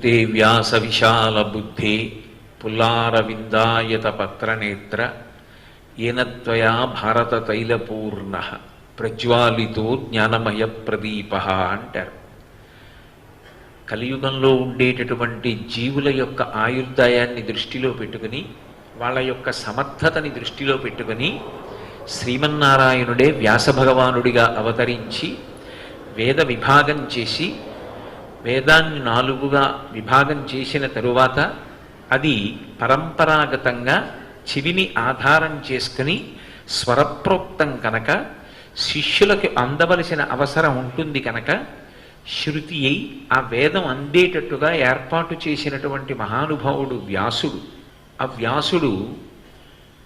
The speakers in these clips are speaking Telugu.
ధూతే వ్యాస విశాల బుద్ధి పుల్లారవిందాయత పత్రనేత్ర ఏనత్వయా భారత తైలపూర్ణ ప్రజ్వాలితో జ్ఞానమయ ప్రదీప అంటారు. కలియుగంలో ఉండేటటువంటి జీవుల యొక్క ఆయుర్దాయాన్ని దృష్టిలో పెట్టుకుని వాళ్ళ యొక్క సమర్థతని దృష్టిలో పెట్టుకుని శ్రీమన్నారాయణుడే వ్యాసభగవానుడిగా అవతరించి వేద విభాగం చేసి వేదాన్ని నాలుగుగా విభాగం చేసిన తరువాత అది పరంపరాగతంగా చెవిని ఆధారం చేసుకుని స్వరప్రోక్తం కనుక శిష్యులకు అందవలసిన అవసరం ఉంటుంది కనుక శృతి అయి ఆ వేదం అందేటట్టుగా ఏర్పాటు చేసినటువంటి మహానుభావుడు వ్యాసుడు. ఆ వ్యాసుడు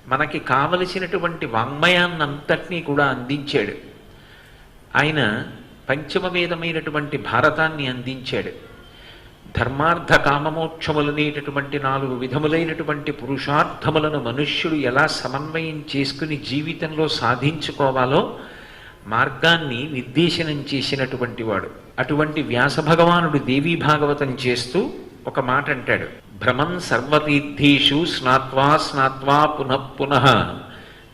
మనకి కావలసినటువంటి వాంగ్మయాన్నంతటినీ కూడా అందించాడు. ఆయన పంచమవేదమైనటువంటి భారతాన్ని అందించాడు. ధర్మార్థ కామమోక్షములనేటటువంటి నాలుగు విధములైనటువంటి పురుషార్థములను మనుష్యుడు ఎలా సమన్వయం చేసుకుని జీవితంలో సాధించుకోవాలో మార్గాన్ని నిర్దేశనం చేసినటువంటి వాడు. అటువంటి వ్యాస భగవానుడు దేవీ భాగవతం చేస్తూ ఒక మాట అంటాడు. భ్రమం సర్వతీర్థీషు స్నాత్వా స్నాత్వా పునః పునః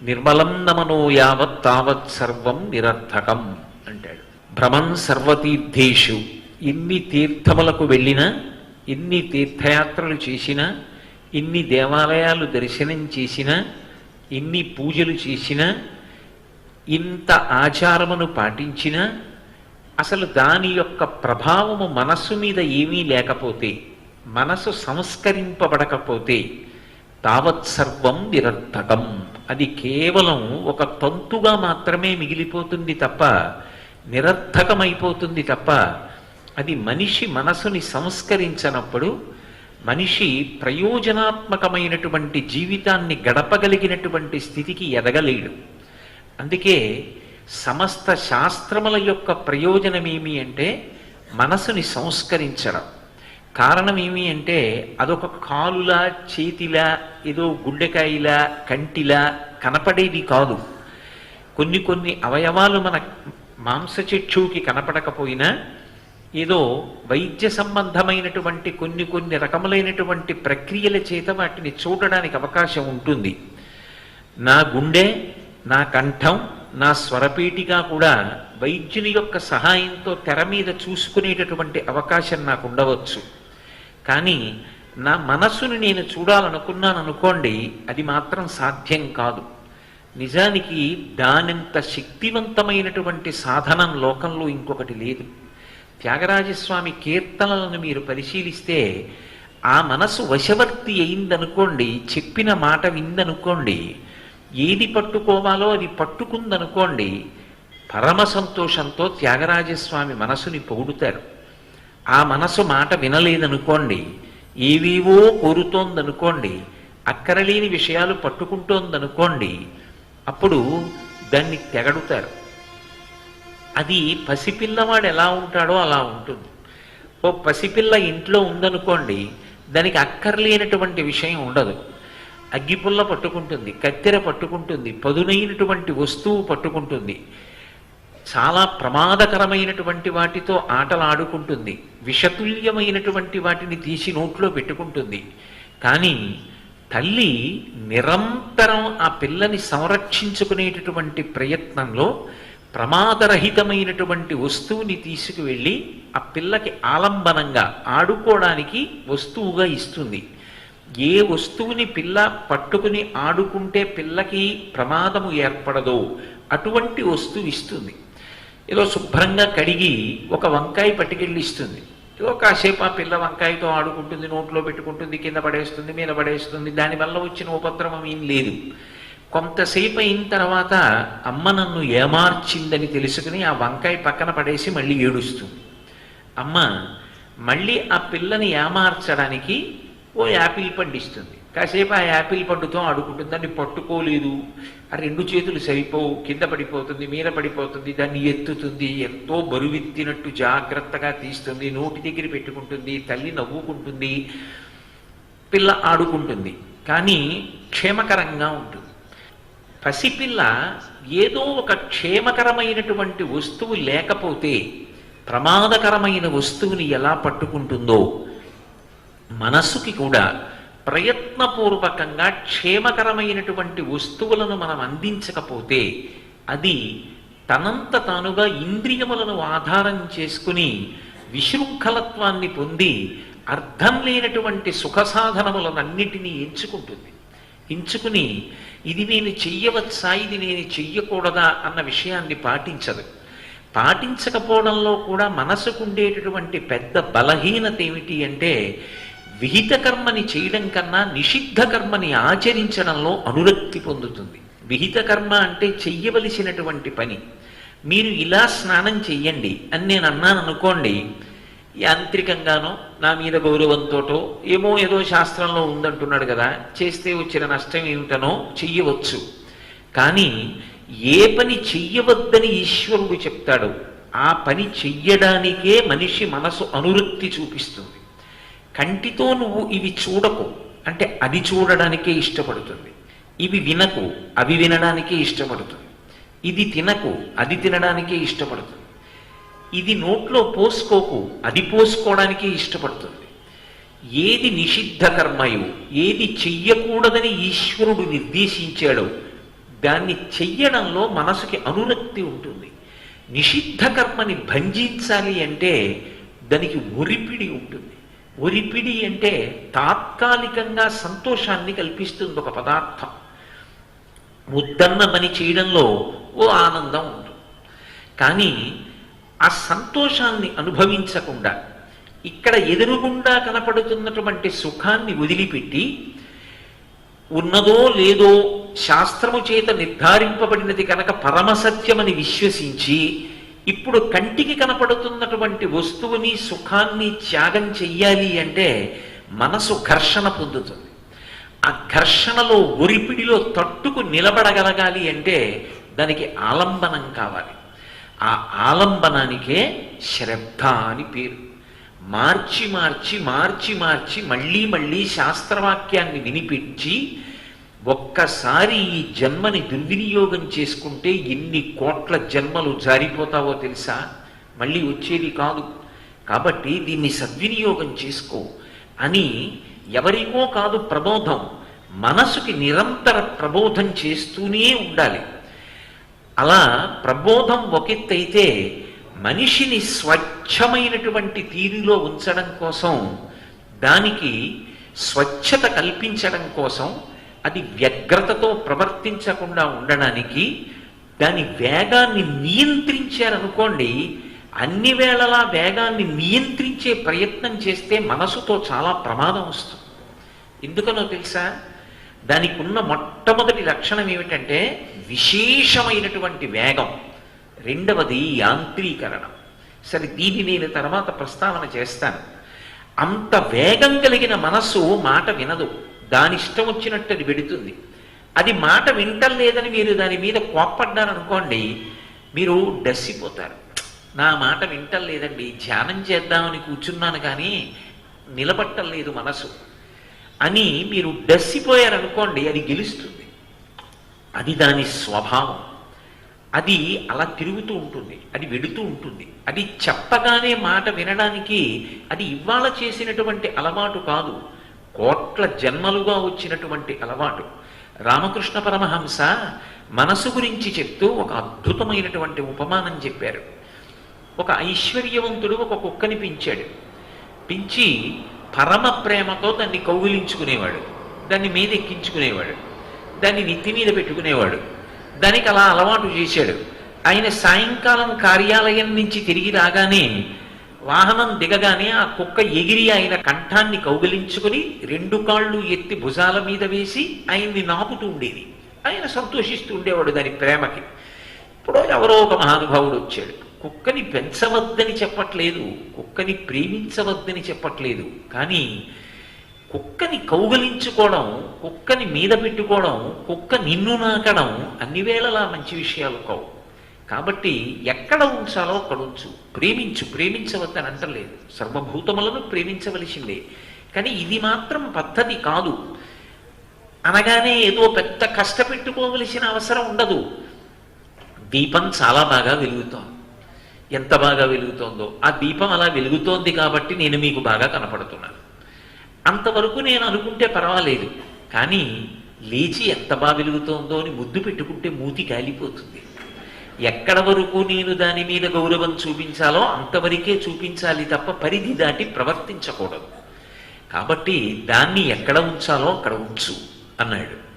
నిర్మలం నమనో యావత్ తావత్ సర్వం నిరర్థకం అంటాడు. భ్రమన్ సర్వతీర్థేషు. ఎన్ని తీర్థములకు వెళ్ళినా ఎన్ని తీర్థయాత్రలు చేసినా ఎన్ని దేవాలయాలు దర్శనం చేసినా ఎన్ని పూజలు చేసినా ఇంత ఆచారమును పాటించినా అసలు దాని యొక్క ప్రభావము మనస్సు మీద ఏమీ లేకపోతే మనసు సంస్కరింపబడకపోతే తావత్ సర్వం నిరర్థకం అది కేవలం ఒక తంతుగా మాత్రమే మిగిలిపోతుంది తప్ప నిరర్థకమైపోతుంది తప్ప అది మనిషి మనసుని సంస్కరించనప్పుడు మనిషి ప్రయోజనాత్మకమైనటువంటి జీవితాన్ని గడపగలిగినటువంటి స్థితికి ఎదగలేడు. అందుకే సమస్త శాస్త్రముల యొక్క ప్రయోజనమేమి అంటే మనసుని సంస్కరించడం. కారణం ఏమి అంటే అదొక కాలులా చేతిలా ఏదో గుండెకాయలా కంటిలా కనపడేది కాదు. కొన్ని కొన్ని అవయవాలు మన మాంసచిక్షువుకి కనపడకపోయినా ఏదో వైద్య సంబంధమైనటువంటి కొన్ని కొన్ని రకములైనటువంటి ప్రక్రియల చేత వాటిని చూడడానికి అవకాశం ఉంటుంది. నా గుండె నా కంఠం నా స్వరపీటిగా కూడా వైద్యుని యొక్క సహాయంతో తెర మీద చూసుకునేటటువంటి అవకాశం నాకు ఉండవచ్చు. కానీ నా మనస్సును నేను చూడాలనుకున్నాను అనుకోండి అది మాత్రం సాధ్యం కాదు. నిజానికి దానింత శక్తివంతమైనటువంటి సాధనం లోకంలో ఇంకొకటి లేదు. త్యాగరాజస్వామి కీర్తనలను మీరు పరిశీలిస్తే ఆ మనసు వశవర్తి అయిందనుకోండి చెప్పిన మాట విందనుకోండి ఏది పట్టుకోవాలో అది పట్టుకుందనుకోండి పరమ సంతోషంతో త్యాగరాజస్వామి మనసుని పొగుడుతారు ఆ మనసు మాట వినలేదనుకోండి ఏవేవో కోరుతోందనుకోండి అక్కరలేని విషయాలు పట్టుకుంటోందనుకోండి అప్పుడు దాన్ని తెగడుతారు. అది పసిపిల్లవాడు ఎలా ఉంటాడో అలా ఉంటుంది. ఓ పసిపిల్ల ఇంట్లో ఉందనుకోండి దానికి అక్కర్లేనటువంటి విషయం ఉండదు. అగ్గిపుల్ల పట్టుకుంటుంది కత్తెర పట్టుకుంటుంది పదునైనటువంటి వస్తువు పట్టుకుంటుంది. చాలా ప్రమాదకరమైనటువంటి వాటితో ఆటలాడుకుంటుంది విషతుల్యమైనటువంటి వాటిని తీసి నోట్లో పెట్టుకుంటుంది. కానీ తల్లి నిరంతరం ఆ పిల్లని సంరక్షించుకునేటటువంటి ప్రయత్నంలో ప్రమాదరహితమైనటువంటి వస్తువుని తీసుకువెళ్ళి ఆ పిల్లకి ఆలంబనంగా ఆడుకోవడానికి వస్తువుగా ఇస్తుంది. ఏ వస్తువుని పిల్ల పట్టుకుని ఆడుకుంటే పిల్లకి ప్రమాదము ఏర్పడదో అటువంటి వస్తువు ఇస్తుంది. ఏదో శుభ్రంగా కడిగి ఒక వంకాయ పట్టుకెళ్ళి ఇస్తుంది. ఏదో కాసేపు ఆ పిల్ల వంకాయతో ఆడుకుంటుంది నోట్లో పెట్టుకుంటుంది కింద పడేస్తుంది మీద పడేస్తుంది. దానివల్ల వచ్చిన ఉపద్రవం ఏం లేదు. కొంతసేపు అయిన తర్వాత అమ్మ నన్ను ఏమార్చిందని తెలుసుకుని ఆ వంకాయ పక్కన పడేసి మళ్ళీ ఏడుస్తుంది అమ్మ మళ్ళీ ఆ పిల్లని ఏమార్చడానికి ఓ యాపిల్ పండిస్తుంది. కాసేపు ఆ యాపిల్ పండుతో ఆడుకుంటుంది. దాన్ని పట్టుకోలేదు. ఆ రెండు చేతులు సరిపోవు. కింద పడిపోతుంది మీద పడిపోతుంది దాన్ని ఎత్తుతుంది. ఎంతో బరువెత్తినట్టు జాగ్రత్తగా తీస్తుంది. నోటి దగ్గర పెట్టుకుంటుంది. తల్లి నవ్వుకుంటుంది. పిల్ల ఆడుకుంటుంది. కానీ క్షేమకరంగా ఉంటుంది. పసిపిల్ల ఏదో ఒక క్షేమకరమైనటువంటి వస్తువు లేకపోతే ప్రమాదకరమైన వస్తువుని ఎలా పట్టుకుంటుందో మనస్సుకి కూడా ప్రయత్నపూర్వకంగా క్షేమకరమైనటువంటి వస్తువులను మనం అందించకపోతే అది తనంత తానుగా ఇంద్రియములను ఆధారం చేసుకుని విశృంఖలత్వాన్ని పొంది అర్థం లేనటువంటి సుఖ సాధనములనన్నిటినీ ఎంచుకుంటుంది. ఎంచుకుని ఇది నేను చెయ్యవచ్చా ఇది నేను చెయ్యకూడదా అన్న విషయాన్ని పాటించదు. పాటించకపోవడంలో కూడా మనసుకుండేటటువంటి పెద్ద బలహీనత ఏమిటి అంటే విహిత కర్మని చేయడం కన్నా నిషిద్ధ కర్మని ఆచరించడంలో అనురక్తి పొందుతుంది. విహిత కర్మ అంటే చెయ్యవలసినటువంటి పని. మీరు ఇలా స్నానం చెయ్యండి అని నేను అన్నాను అనుకోండి యాంత్రికంగానో నా మీద గౌరవంతోటో ఏమో ఏదో శాస్త్రంలో ఉందంటున్నాడు కదా చేస్తే వచ్చిన నష్టం ఏమిటనో చెయ్యవచ్చు. కానీ ఏ పని చెయ్యవద్దని ఈశ్వరుడు చెప్తాడు. ఆ పని చెయ్యడానికే మనిషి మనసు అనురక్తి చూపిస్తుంది. కంటితో నువ్వు ఇవి చూడకు. అంటే అది చూడడానికే ఇష్టపడుతుంది. ఇవి వినకు అవి వినడానికే ఇష్టపడుతుంది. ఇది తినకు అది తినడానికే ఇష్టపడుతుంది. ఇది నోట్లో పోసుకోకు అది పోసుకోవడానికే ఇష్టపడుతుంది. ఏది నిషిద్ధ కర్మయో ఏది చెయ్యకూడదని ఈశ్వరుడు నిర్దేశించాడో దాన్ని చెయ్యడంలో మనసుకి అనురక్తి ఉంటుంది. నిషిద్ధ కర్మని భంజించాలి అంటే దానికి ఒరిపిడి ఉంటుంది. ఒరిపిడి అంటే తాత్కాలికంగా సంతోషాన్ని కల్పిస్తుంది ఒక పదార్థం. ముద్దన్న పని చేయడంలో ఓ ఆనందం ఉంటుంది కానీ ఆ సంతోషాన్ని అనుభవించకుండా ఇక్కడ ఎదురుగుండా కనపడుతున్నటువంటి సుఖాన్ని వదిలిపెట్టి ఉన్నదో లేదో శాస్త్రము చేత నిర్ధారింపబడినది కనుక పరమసత్యమని విశ్వసించి ఇప్పుడు కంటికి కనపడుతున్నటువంటి వస్తువుని సుఖాన్ని త్యాగం చెయ్యాలి అంటే మనసు ఘర్షణ పొందుతుంది. ఆ ఘర్షణలో ఒరిపిడిలో తట్టుకు నిలబడగలగాలి అంటే దానికి ఆలంబనం కావాలి. ఆ ఆలంబనానికే శ్రద్ధ అని పేరు. మార్చి మార్చి మార్చి మార్చి మళ్ళీ మళ్ళీ శాస్త్రవాక్యాన్ని వినిపించి ఒక్కసారి ఈ జన్మని దుర్వినియోగం చేసుకుంటే ఎన్ని కోట్ల జన్మలు జారిపోతావో తెలుసా? మళ్ళీ వచ్చేది కాదు. కాబట్టి దీన్ని సద్వినియోగం చేసుకో అని ఎవరికో కాదు ప్రబోధం. మనసుకి నిరంతర ప్రబోధం చేస్తూనే ఉండాలి. అలా ప్రబోధం ఒకెత్తైతే మనిషిని స్వచ్ఛమైనటువంటి తీరులో ఉంచడం కోసం దానికి స్వచ్ఛత కల్పించడం కోసం అది వ్యగ్రతతో ప్రవర్తించకుండా ఉండడానికి దాని వేగాన్ని నియంత్రించారనుకోండి అన్ని వేళలా వేగాన్ని నియంత్రించే ప్రయత్నం చేస్తే మనసుతో చాలా ప్రమాదం వస్తుంది. ఎందుకనో తెలుసా? దానికి ఉన్న మొట్టమొదటి లక్షణం ఏమిటంటే విశేషమైనటువంటి వేగం. రెండవది యాంత్రీకరణ. సరే దీన్ని నేను తర్వాత ప్రస్తావన చేస్తాను. అంత వేగం కలిగిన మనస్సు మాట వినదు. దాని ఇష్టం వచ్చినట్టు అది పెడుతుంది. అది మాట వింటలేదని మీరు దాని మీద కోప్పడ్డారనుకోండి మీరు డస్సిపోతారు. నా మాట వింటలేదండి ధ్యానం చేద్దామని కూర్చున్నాను కానీ నిలబట్టలేదు మనసు అని మీరు డస్సిపోయారనుకోండి అది గెలుస్తుంది. అది దాని స్వభావం. అది అలా తిరుగుతూ ఉంటుంది అది వెడుతూ ఉంటుంది. అది చెప్పగానే మాట వినడానికి అది ఇవాళ చేసినటువంటి అలవాటు కాదు. కోట్ల జన్మలుగా వచ్చినటువంటి అలవాటు. రామకృష్ణ పరమహంస మనసు గురించి చెప్తూ ఒక అద్భుతమైనటువంటి ఉపమానం చెప్పారు. ఒక ఐశ్వర్యవంతుడు ఒక కుక్కని పెంచాడు. పెంచి పరమ ప్రేమతో దాన్ని కౌగిలించుకునేవాడు. దాన్ని మీద ఎక్కించుకునేవాడు దాన్ని నెత్తి మీద పెట్టుకునేవాడు. దానికి అలా అలవాటు చేశాడు. ఆయన సాయంకాలం కార్యాలయం నుంచి తిరిగి రాగానే వాహనం దిగగానే ఆ కుక్క ఎగిరి ఆయన కంఠాన్ని కౌగిలించుకుని రెండు కాళ్ళు ఎత్తి భుజాల మీద వేసి ఆయన్ని నాపుతూ ఉండేది. ఆయన సంతోషిస్తూ ఉండేవాడు దాని ప్రేమకి. ఇప్పుడు ఎవరో ఒక మహానుభావుడు వచ్చాడు. కుక్కని పెంచవద్దని చెప్పట్లేదు కుక్కని ప్రేమించవద్దని చెప్పట్లేదు. కానీ కుక్కని కౌగలించుకోవడం కుక్కని మీద పెట్టుకోవడం కుక్క నిన్ను నాకడం అన్ని వేళలా మంచి విషయాలు కావు. కాబట్టి ఎక్కడ ఉంచాలో అక్కడ ఉంచు. ప్రేమించు. ప్రేమించవద్దని అంటలేదు. సర్వభూతములను ప్రేమించవలసిందే. కానీ ఇది మాత్రం పద్ధతి కాదు. అనగానే ఏదో పెద్ద కష్టపెట్టుకోవలసిన అవసరం ఉండదు. దీపం చాలా బాగా వెలుగుతోంది. ఎంత బాగా వెలుగుతోందో. ఆ దీపం అలా వెలుగుతోంది కాబట్టి నేను మీకు బాగా కనపడుతున్నాను. అంతవరకు నేను అనుకుంటే పర్వాలేదు. కానీ లేచి ఎంత బాగా వెలుగుతోందో అని ముద్దు పెట్టుకుంటే మూతి కాలిపోతుంది ఎక్కడ వరకు నేను దాని మీద గౌరవం చూపించాలో అంతవరకే చూపించాలి తప్ప పరిధి దాటి ప్రవర్తించకూడదు. కాబట్టి దాన్ని ఎక్కడ ఉంచాలో అక్కడ ఉంచు అన్నాడు.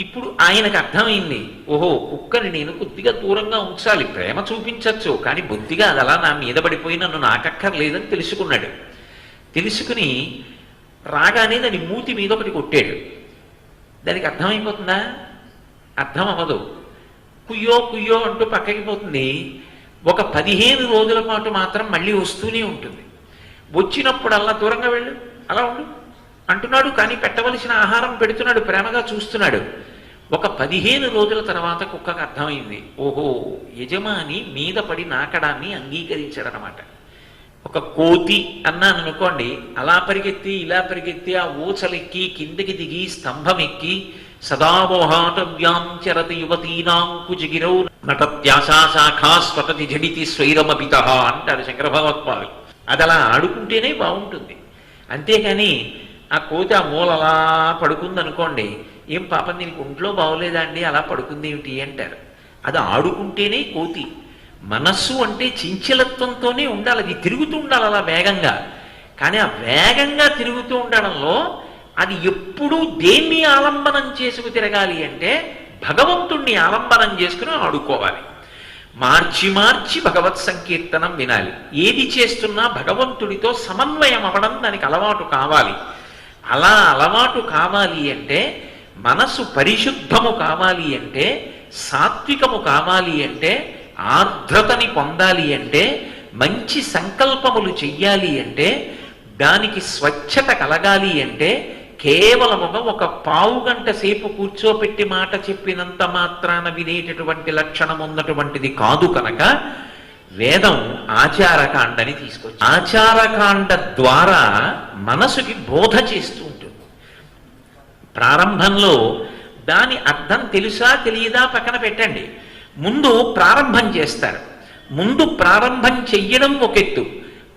ఇప్పుడు ఆయనకు అర్థమైంది ఓహో కుక్కని నేను కొద్దిగా దూరంగా ఉంచాలి ప్రేమ చూపించవచ్చు కానీ బొత్తిగా అది అలా నా మీద పడిపోయి నన్ను నాకక్కర్లేదని తెలుసుకున్నాడు. తెలుసుకుని రాగానే దాని మూతి మీద ఒకటి కొట్టాడు. దానికి అర్థమైపోతుందా? అర్థం అవ్వదు కుయ్యో కుయ్యో అంటూ పక్కకి పోతుంది. ఒక పదిహేను రోజుల పాటు మాత్రం మళ్ళీ వస్తూనే ఉంటుంది. వచ్చినప్పుడల్లా దూరంగా వెళ్ళు అలా ఉండు. అంటున్నాడు కానీ పెట్టవలసిన ఆహారం పెడుతున్నాడు ప్రేమగా చూస్తున్నాడు. ఒక పదిహేను రోజుల తర్వాత కుక్కకు అర్థమైంది ఓహో యజమాని మీద పడి నాకడాన్ని అంగీకరించాడనమాట ఒక కోతి అన్నాను అనుకోండి అలా పరిగెత్తి ఇలా పరిగెత్తి ఆ ఊచలెక్కి కిందకి దిగి స్తంభం ఎక్కి సదామోహాటవ్యాం చరతి యువతీనాం కుజిగిరౌ నటత్యాశాఖా స్వతతి జడితి స్వైరమపిత అంటారు శంకర భగవత్పాలు అది అలా ఆడుకుంటేనే బాగుంటుంది. అంతేకాని ఆ కోతి ఆ మూల అలా పడుకుంది అనుకోండి ఏం పాపం దీనికి ఒంట్లో బాగోలేదా అండి? అలా పడుకుంది ఏమిటి అంటారు. అది ఆడుకుంటేనే కోతి. మనస్సు అంటే చించలత్వంతోనే ఉండాలి. అది తిరుగుతూ ఉండాలి అలా వేగంగా. కానీ ఆ వేగంగా తిరుగుతూ ఉండడంలో అది ఎప్పుడూ దేన్ని ఆలంబనం చేసుకు తిరగాలి అంటే భగవంతుణ్ణి ఆలంబనం చేసుకుని ఆడుకోవాలి. మార్చి మార్చి భగవత్ సంకీర్తనం వినాలి. ఏది చేస్తున్నా భగవంతుడితో సమన్వయం అవ్వడం దానికి అలవాటు కావాలి. అలా అలవాటు కావాలి అంటే మనసు పరిశుద్ధము కావాలి అంటే సాత్వికము కావాలి అంటే ఆర్ద్రతని పొందాలి అంటే మంచి సంకల్పములు చెయ్యాలి అంటే దానికి స్వచ్ఛత కలగాలి అంటే కేవలముగా ఒక పావు గంట సేపు కూర్చోపెట్టి మాట చెప్పినంత మాత్రాన వినేటటువంటి లక్షణం ఉన్నటువంటిది కాదు కనుక వేదం ఆచారకాండని తీసుకొచ్చి ఆచారకాండ ద్వారా మనసుకి బోధ చేస్తూ ఉంటుంది. ప్రారంభంలో దాని అర్థం తెలుసా తెలియదా పక్కన పెట్టండి. ముందు ప్రారంభం చేస్తారు. ముందు ప్రారంభం చెయ్యడం ఒక ఎత్తు.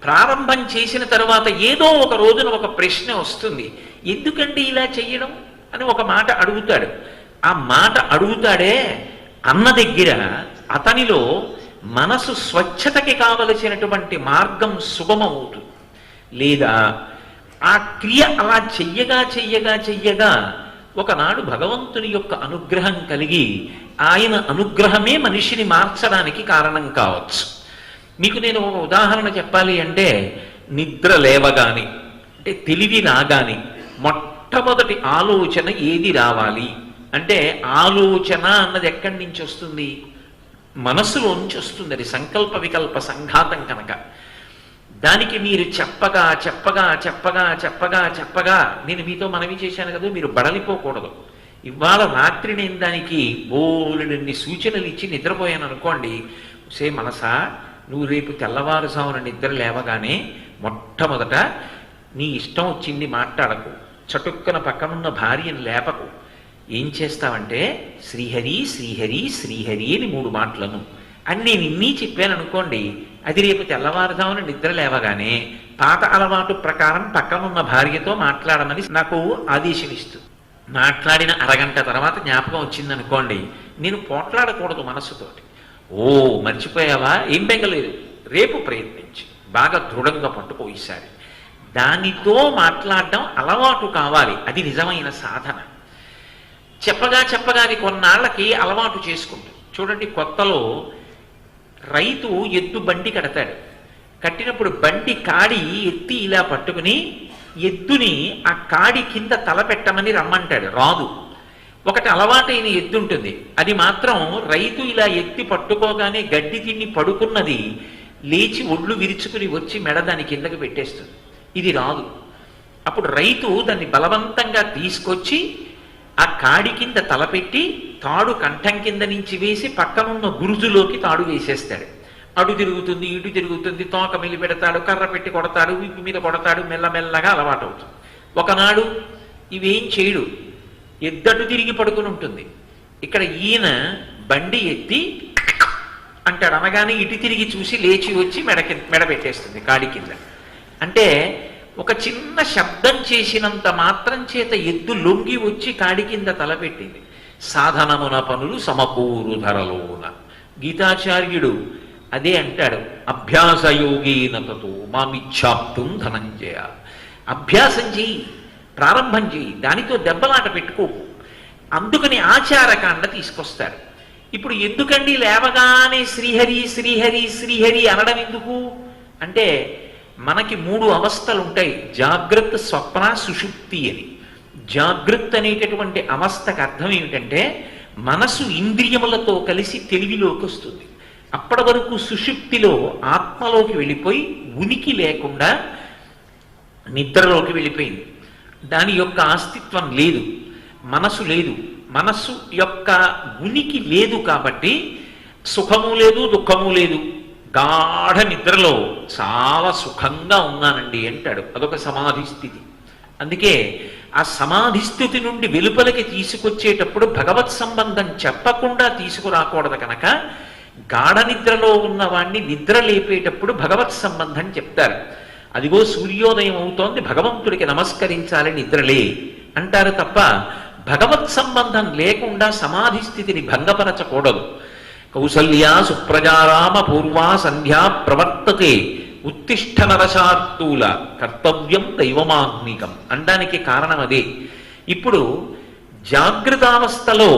ప్రారంభం చేసిన తర్వాత ఏదో ఒక రోజున ఒక ప్రశ్న వస్తుంది. ఎందుకండి ఇలా చెయ్యడం అని ఒక మాట అడుగుతాడు. ఆ మాట అడుగుతాడే అన్న దగ్గర అతనిలో మనసు స్వచ్ఛతకి కావలసినటువంటి మార్గం సుగమవుతుంది లేదా ఆ క్రియ అలా చెయ్యగా చెయ్యగా చెయ్యగా ఒకనాడు భగవంతుని యొక్క అనుగ్రహం కలిగి ఆయన అనుగ్రహమే మనిషిని మార్చడానికి కారణం కావచ్చు. మీకు నేను ఒక ఉదాహరణ చెప్పాలి అంటే నిద్ర లేవగాని అంటే తెలివి రాగాని మొట్టమొదటి ఆలోచన ఏది రావాలి? అంటే ఆలోచన అన్నది ఎక్కడి నుంచి వస్తుంది? మనసులోంచి వస్తుంది అది సంకల్ప వికల్ప సంఘాతం కనుక. దానికి మీరు చెప్పగా చెప్పగా చెప్పగా చెప్పగా చెప్పగా నేను మీతో మనవి చేశాను కదా మీరు బడలిపోకూడదు. ఇవాళ రాత్రి నేను దానికి బోలెడన్ని సూచనలు ఇచ్చి నిద్రపోయాను అనుకోండి సే మనసా నువ్వు రేపు తెల్లవారుజామున నిద్ర లేవగానే మొట్టమొదట నీ ఇష్టం వచ్చింది మాట్లాడకు. చటుక్కన పక్కనున్న భార్యని లేపకు. ఏం చేస్తావంటే శ్రీహరి శ్రీహరి శ్రీహరి అని మూడు మాటలను. అని నేను ఇన్ని చెప్పాను అనుకోండి అది రేపు తెల్లవారుజామున నిద్ర లేవగానే పాత అలవాటు ప్రకారం పక్కనున్న భార్యతో మాట్లాడమని నాకు ఆదేశం ఇస్తుంది మాట్లాడిన అరగంట తర్వాత జ్ఞాపకం వచ్చింది అనుకోండి నేను పోట్లాడకూడదు మనస్సుతోటి. ఓ మర్చిపోయావా? ఏం బెంగలేదు. రేపు ప్రయత్నించి. బాగా దృఢంగా పట్టుకో ఈసారి. దానితో మాట్లాడడం అలవాటు కావాలి. అది నిజమైన సాధన. చెప్పగా చెప్పగా అది కొన్నాళ్ళకి అలవాటు చేసుకుంటుంది. చూడండి కొత్తలో రైతు ఎద్దు బండి కడతాడు. కట్టినప్పుడు బండి కాడి ఎత్తి ఇలా పట్టుకుని ఎద్దుని ఆ కాడి కింద తల పెట్టమని రమ్మంటాడు. రాదు. ఒకటి అలవాటైన ఎద్దు ఉంటుంది. అది మాత్రం రైతు ఇలా ఎత్తి పట్టుకోగానే గడ్డి తిని పడుకున్నది లేచి ఒళ్ళు విరుచుకుని వచ్చి మెడ దాని కిందకి పెట్టేస్తుంది. ఇది రాదు. అప్పుడు రైతు దాన్ని బలవంతంగా తీసుకొచ్చి ఆ కాడి కింద తలపెట్టి తాడు కంఠం కింద నుంచి వేసి పక్కనున్న గురుజులోకి తాడు వేసేస్తాడు. అడు తిరుగుతుంది ఇటు తిరుగుతుంది తోక మిలి పెడతాడు కర్ర పెట్టి కొడతాడు వీపు మీద కొడతాడు మెల్లమెల్లగా అలవాటు అవుతుంది. ఒకనాడు ఇవేం చేయడు. ఎద్దటు తిరిగి పడుకుని ఉంటుంది. ఇక్కడ ఈయన బండి ఎత్తి అంటాడు అనగానే ఇటు తిరిగి చూసి లేచి వచ్చి మెడ మెడ పెట్టేస్తుంది కాడి కింద. అంటే ఒక చిన్న శబ్దం చేసినంత మాత్రం చేత ఎద్దు లొంగి వచ్చి కాడి కింద తలపెట్టింది సాధనమున పనులు సమకూరు ధరలోన. గీతాచార్యుడు అదే అంటాడు అభ్యాసయోగీనతతో మామిచ్ఛాప్తుం ధనంజయ. అభ్యాసం చెయ్యి ప్రారంభం చెయ్యి దానితో దెబ్బలాట పెట్టుకోకు. అందుకని ఆచారకాండ తీసుకొస్తారు. ఇప్పుడు ఎందుకండి లేవగానే శ్రీహరి శ్రీహరి శ్రీహరి అనడం ఎందుకు? అంటే మనకి మూడు అవస్థలు ఉంటాయి జాగ్రత్త స్వప్న సుషుప్తి అని. జాగ్రత్త అనేటటువంటి అవస్థకు అర్థం ఏమిటంటే మనసు ఇంద్రియములతో కలిసి తెలివిలోకి వస్తుంది. అప్పటి వరకు సుషుప్తిలో ఆత్మలోకి వెళ్ళిపోయి ఉనికి లేకుండా నిద్రలోకి వెళ్ళిపోయింది. దాని యొక్క అస్తిత్వం లేదు. మనసు లేదు. మనస్సు యొక్క ఉనికి లేదు కాబట్టి సుఖము లేదు దుఃఖము లేదు. గాఢ నిద్రలో చాలా సుఖంగా ఉన్నానండి అంటాడు. అదొక సమాధి స్థితి. అందుకే ఆ సమాధి స్థితి నుండి వెలుపలికి తీసుకొచ్చేటప్పుడు భగవత్ సంబంధం చెప్పకుండా తీసుకురాకూడదు కనుక గాఢ నిద్రలో ఉన్నవాణ్ణి నిద్ర లేపేటప్పుడు భగవత్ సంబంధం చెప్తారు. అదిగో సూర్యోదయం అవుతోంది భగవంతుడికి నమస్కరించాలి నిద్రలే అంటారు తప్ప భగవత్ సంబంధం లేకుండా సమాధి స్థితిని భంగపరచకూడదు. కౌసల్యా సుప్రజారామ పూర్వా సంధ్యా ప్రవర్తతే ఉత్తిష్ట నరశార్తూల కర్తవ్యం దైవమాగ్నికం. అనడానికి కారణం అదే ఇప్పుడు జాగ్రత్తావస్థలో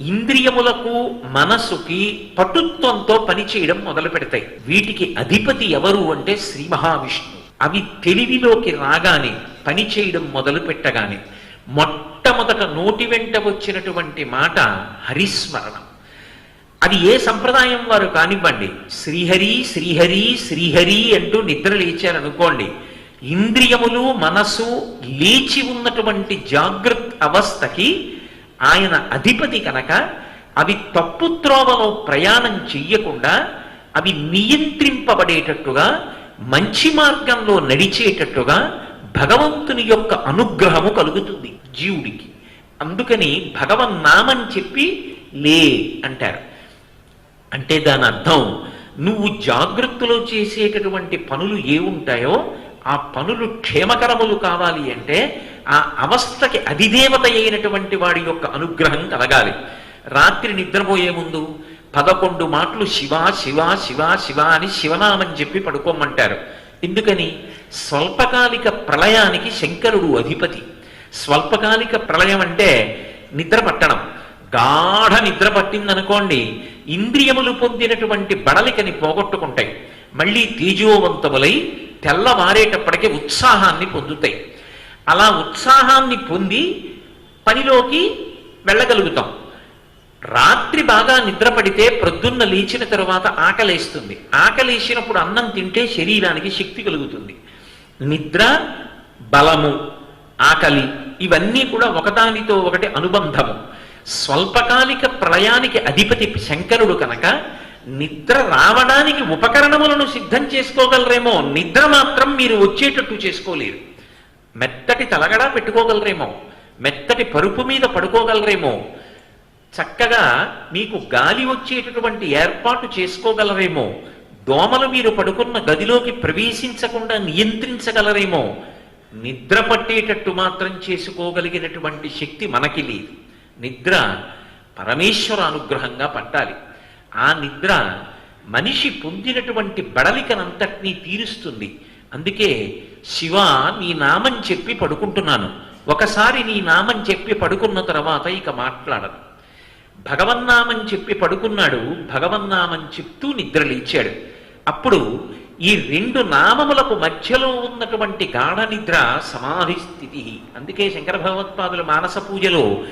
ఇంద్రియములకు మనసుకి పటుత్వంతో పనిచేయడం మొదలు పెడతాయి. వీటికి అధిపతి ఎవరు అంటే శ్రీ మహావిష్ణు అవి తెలివిలోకి రాగానే పనిచేయడం మొదలు పెట్టగానే మొట్టమొదట నోటి వెంట వచ్చినటువంటి మాట హరిస్మరణం. అది ఏ సంప్రదాయం వారు కానివ్వండి శ్రీహరి శ్రీహరి శ్రీహరి అంటూ నిద్ర లేచారనుకోండి ఇంద్రియములు మనసు లేచి ఉన్నటువంటి జాగృత్ అవస్థకి ఆయన అధిపతి కనుక అవి తప్పు త్రోవలో ప్రయాణం చెయ్యకుండా అవి నియంత్రింపబడేటట్టుగా మంచి మార్గంలో నడిచేటట్టుగా భగవంతుని యొక్క అనుగ్రహము కలుగుతుంది జీవుడికి. అందుకని భగవన్నామని చెప్పి లే అంటారు. అంటే దాని అర్థం నువ్వు జాగ్రత్తలో చేసేటటువంటి పనులు ఏ ఉంటాయో ఆ పనులు క్షేమకరములు కావాలి అంటే ఆ అవస్థకి అధిదేవత అయినటువంటి వాడి యొక్క అనుగ్రహం కలగాలి. రాత్రి నిద్రపోయే ముందు పదకొండు మాటలు శివ శివ శివ శివ అని శివనామని చెప్పి పడుకోమంటారు. ఎందుకని? స్వల్పకాలిక ప్రళయానికి శంకరుడు అధిపతి. స్వల్పకాలిక ప్రళయం అంటే నిద్ర పట్టడం. గాఢ నిద్ర పట్టిందనుకోండి ఇంద్రియములు పొందినటువంటి బడలికని పోగొట్టుకుంటాయి. మళ్ళీ తేజోవంతములై తెల్లవారేటప్పటికే ఉత్సాహాన్ని పొందుతాయి. అలా ఉత్సాహాన్ని పొంది పనిలోకి వెళ్ళగలుగుతాం. రాత్రి బాగా నిద్రపడితే ప్రొద్దున్న లేచిన తరువాత ఆకలేస్తుంది. ఆకలేసినప్పుడు అన్నం తింటే శరీరానికి శక్తి కలుగుతుంది. నిద్ర బలము ఆకలి ఇవన్నీ కూడా ఒకదానితో ఒకటి అనుబంధము. స్వల్పకాలిక ప్రళయానికి అధిపతి శంకరుడు కనుక నిద్ర రావడానికి ఉపకరణములను సిద్ధం చేసుకోగలరేమో. నిద్ర మాత్రం మీరు వచ్చేటట్టు చేసుకోలేరు. మెత్తటి తలగడా పెట్టుకోగలరేమో. మెత్తటి పరుపు మీద పడుకోగలరేమో. చక్కగా మీకు గాలి వచ్చేటటువంటి ఏర్పాటు చేసుకోగలరేమో. దోమలు మీరు పడుకున్న గదిలోకి ప్రవేశించకుండా నియంత్రించగలరేమో. నిద్ర పట్టేటట్టు మాత్రం చేసుకోగలిగినటువంటి శక్తి మనకి లేదు. నిద్ర పరమేశ్వర అనుగ్రహంగా పట్టాలి. ఆ నిద్ర మనిషి పొందినటువంటి బడలికనంతటినీ తీరుస్తుంది. అందుకే శివ నీ నామం చెప్పి పడుకుంటున్నాను. ఒకసారి నీ నామం చెప్పి పడుకున్న తర్వాత ఇక మాట్లాడదు. భగవన్నామం చెప్పి పడుకున్నాడు భగవన్నామం చెప్తూ నిద్ర లేచాడు అప్పుడు ఈ రెండు నామములకు మధ్యలో ఉన్నటువంటి గాఢ నిద్ర సమాధి స్థితి అందుకే శంకర భగవత్పాదుల మానస పూజలో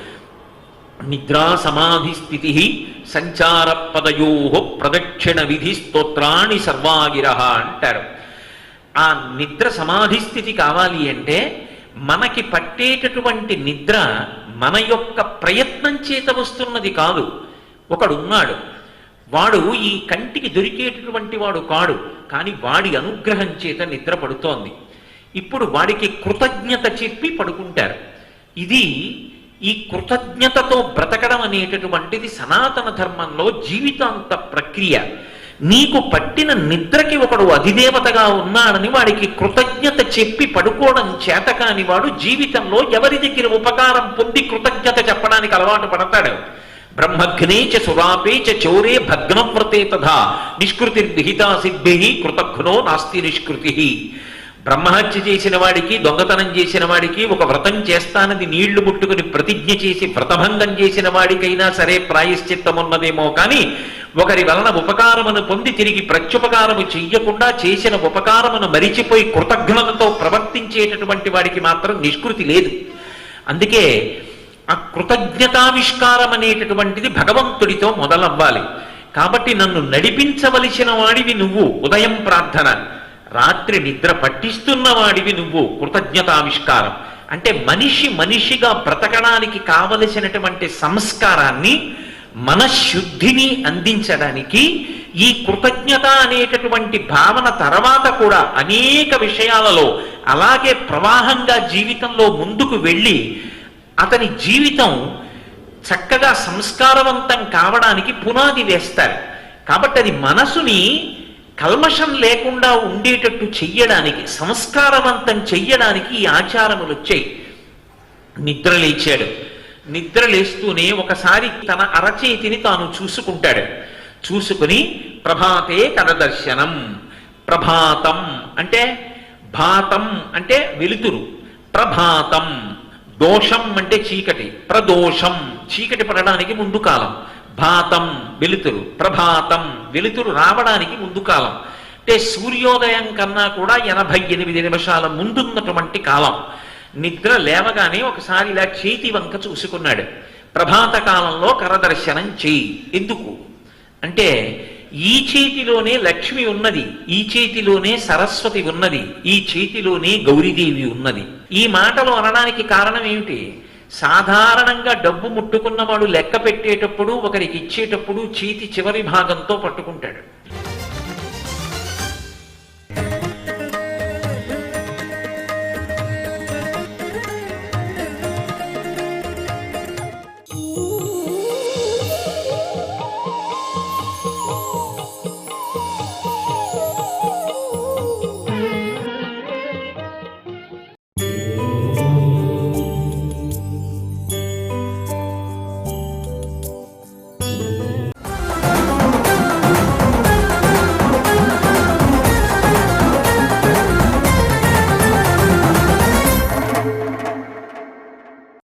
నిద్రా సమాధి స్థితి సంచార పదయో ప్రదక్షిణ విధి స్తోత్రాణి సర్వాగిర అంటారు. ఆ నిద్ర సమాధి స్థితి కావాలి అంటే మనకి పట్టేటటువంటి నిద్ర మన యొక్క ప్రయత్నం చేత వస్తున్నది కాదు. ఒకడున్నాడు. వాడు ఈ కంటికి దొరికేటటువంటి వాడు కాడు కానీ వాడి అనుగ్రహం చేత నిద్ర పడుతోంది ఇప్పుడు వాడికి కృతజ్ఞత చెప్పి పడుకుంటారు. ఇది ఈ కృతజ్ఞతతో బ్రతకడం అనేటటువంటిది సనాతన ధర్మంలో జీవితాంత ప్రక్రియ. నీకు పట్టిన నిద్రకి ఒకడు అధిదేవతగా ఉన్నాడని వాడికి కృతజ్ఞత చెప్పి పడుకోవడం చేతకాని వాడు జీవితంలో ఎవరి దగ్గర ఉపకారం పొంది కృతజ్ఞత చెప్పడానికి అలవాటు పడతాడు? బ్రహ్మఘ్నే చ సురాపే చ చౌరే భగ్నవ్రతే తథా. నిష్కృతి విహితా సిద్ధి కృతఘ్నో నాస్తి నిష్కృతి. బ్రహ్మహత్య చేసిన వాడికి దొంగతనం చేసిన వాడికి ఒక వ్రతం చేస్తానని నీళ్ళు ముట్టుకుని ప్రతిజ్ఞ చేసి వ్రతభంగం చేసిన వాడికైనా సరే ప్రాయశ్చిత్తం ఉన్నదేమో కానీ ఒకరి వలన ఉపకారమును పొంది తిరిగి ప్రత్యుపకారము చెయ్యకుండా చేసిన ఉపకారమును మరిచిపోయి కృతజ్ఞతతో ప్రవర్తించేటటువంటి వాడికి మాత్రం నిష్కృతి లేదు. అందుకే ఆ కృతజ్ఞతావిష్కారం అనేటటువంటిది భగవంతుడితో మొదలవ్వాలి. కాబట్టి నన్ను నడిపించవలసిన వాడివి నువ్వు. ఉదయం ప్రార్థన. రాత్రి నిద్ర పట్టిస్తున్న వాడివి నువ్వు కృతజ్ఞతావిష్కారం. అంటే మనిషి మనిషిగా బ్రతకడానికి కావలసినటువంటి సంస్కారాన్ని మనశుద్ధిని అందించడానికి ఈ కృతజ్ఞత అనేటటువంటి భావన తర్వాత కూడా అనేక విషయాలలో అలాగే ప్రవాహంగా జీవితంలో ముందుకు వెళ్ళి అతని జీవితం చక్కగా సంస్కారవంతం కావడానికి పునాది వేస్తారు. కాబట్టి అది మనసుని కల్మషం లేకుండా ఉండేటట్టు చెయ్యడానికి సంస్కారవంతం చెయ్యడానికి ఈ ఆచారములు వచ్చాయి. నిద్ర లేచాడు. నిద్ర లేస్తూనే ఒకసారి తన అరచేతిని తాను చూసుకుంటాడు. చూసుకుని ప్రభాతే కరదర్శనం. ప్రభాతం అంటే భాతం అంటే వెలుతురు. ప్రభాతం. దోషం అంటే చీకటి. ప్రదోషం. చీకటి పడడానికి ముందు కాలం. భాతం వెలుతురు ప్రభాతం వెలుతురు రావడానికి ముందు కాలం. అంటే సూర్యోదయం కన్నా కూడా ఎనభై ఎనిమిది నిమిషాల ముందున్నటువంటి కాలం. నిద్ర లేవగానే ఒకసారి ఇలా చేతి వంక చూసుకున్నాడు. ప్రభాత కాలంలో కరదర్శనం చేయి. ఎందుకు? అంటే ఈ చేతిలోనే లక్ష్మి ఉన్నది ఈ చేతిలోనే సరస్వతి ఉన్నది ఈ చేతిలోనే గౌరీదేవి ఉన్నది. ఈ మాటలు అనడానికి కారణం ఏమిటి? సాధారణంగా డబ్బు ముట్టుకున్నవాడు లెక్క పెట్టేటప్పుడు ఒకరికి ఇచ్చేటప్పుడు చీతి చివరి భాగంతో పట్టుకుంటాడు.